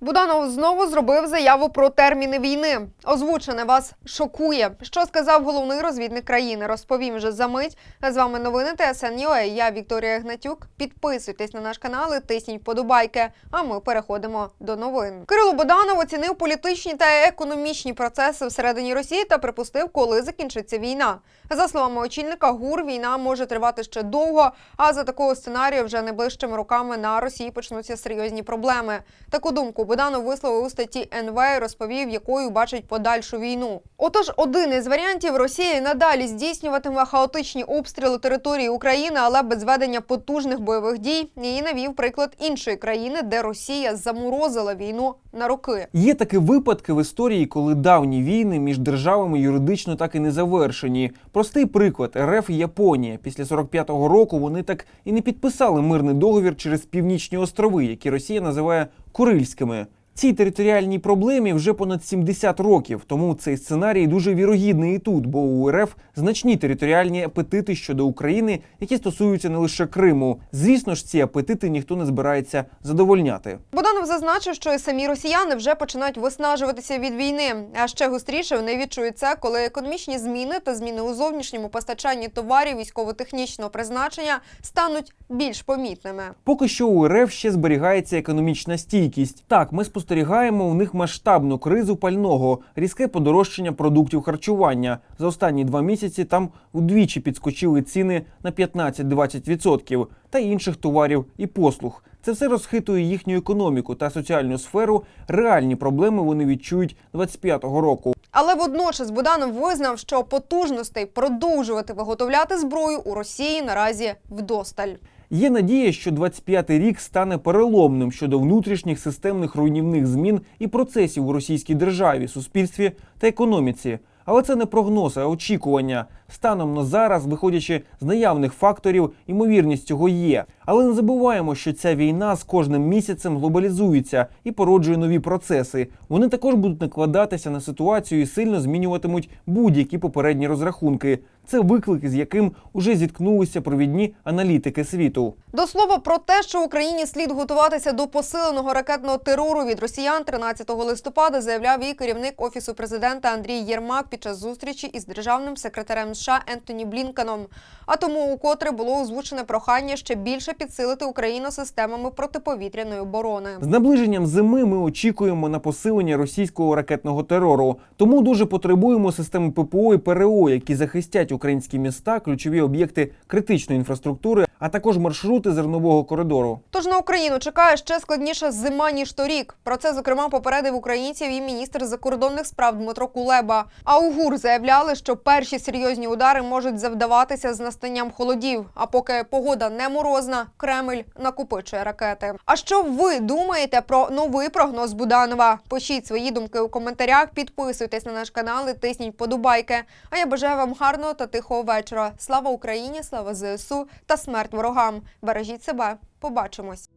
Буданов знову зробив заяву про терміни війни. Озвучене вас шокує. Що сказав головний розвідник країни? Розповім вже за мить. З вами новини ТСН.UA. Я Вікторія Гнатюк. Підписуйтесь на наш канал і тисніть подобайки. А ми переходимо до новин. Кирило Буданов оцінив політичні та економічні процеси всередині Росії та припустив, коли закінчиться війна. За словами очільника ГУР, війна може тривати ще довго. А за такого сценарію вже найближчими роками на Росії почнуться серйозні проблеми. Таку думку Буданов висловив у статті НВ розповів, якою бачить подальшу війну. Отож, один із варіантів Росія надалі здійснюватиме хаотичні обстріли території України, але без ведення потужних бойових дій. І навів приклад іншої країни, де Росія заморозила війну на роки. Є такі випадки в історії, коли давні війни між державами юридично так і не завершені. Простий приклад РФ і Японія. Після 45-го року вони так і не підписали мирний договір через північні острови, які Росія називає Курильськими. Цій територіальній проблемі вже понад 70 років, тому цей сценарій дуже вірогідний і тут, бо у РФ значні територіальні апетити щодо України, які стосуються не лише Криму. Звісно ж, ці апетити ніхто не збирається задовольняти. Буданов зазначив, що і самі росіяни вже починають виснажуватися від війни. А ще гостріше вони відчують це, коли економічні зміни та зміни у зовнішньому постачанні товарів військово-технічного призначення стануть більш помітними. Поки що у РФ ще зберігається економічна стійкість. Так, ми спостерігаємо у них масштабну кризу пального, різке подорожчання продуктів харчування. За останні два місяці там удвічі підскочили ціни на 15-20% та інших товарів і послуг. Це все розхитує їхню економіку та соціальну сферу. Реальні проблеми вони відчують 25-го року. Але водночас Буданов визнав, що потужностей продовжувати виготовляти зброю у Росії наразі вдосталь. Є надія, що 25-й рік стане переломним щодо внутрішніх системних руйнівних змін і процесів у російській державі, суспільстві та економіці. Але це не прогноз, а очікування. Станом на зараз, виходячи з наявних факторів, ймовірність цього є. Але не забуваємо, що ця війна з кожним місяцем глобалізується і породжує нові процеси. Вони також будуть накладатися на ситуацію і сильно змінюватимуть будь-які попередні розрахунки. Це виклик, з яким уже зіткнулися провідні аналітики світу. До слова про те, що Україні слід готуватися до посиленого ракетного терору від росіян 13 листопада, заявляв і керівник офісу президента Андрій Єрмак під час зустрічі із державним секретарем США Ентоні Блінкеном. А тому укотре було озвучене прохання ще більше підсилити Україну системами протиповітряної оборони. З наближенням зими ми очікуємо на посилення російського ракетного терору. Тому дуже потребуємо системи ППО і ПРО, які захистять українські міста, ключові об'єкти критичної інфраструктури, а також маршрути зернового коридору. Тож на Україну чекає ще складніша зима ніж торік. Про це зокрема попередив українців і міністр закордонних справ Дмитро Кулеба. А у ГУР заявляли, що перші серйозні удари можуть завдаватися з настанням холодів. А поки погода не морозна, Кремль накопичує ракети. А що ви думаєте про новий прогноз Буданова? Пишіть свої думки у коментарях, підписуйтесь на наш канал і тисніть подобайки. А я бажаю вам гарного та тихого вечора. Слава Україні, слава ЗСУ та смерть ворогам. Бережіть себе. Побачимось.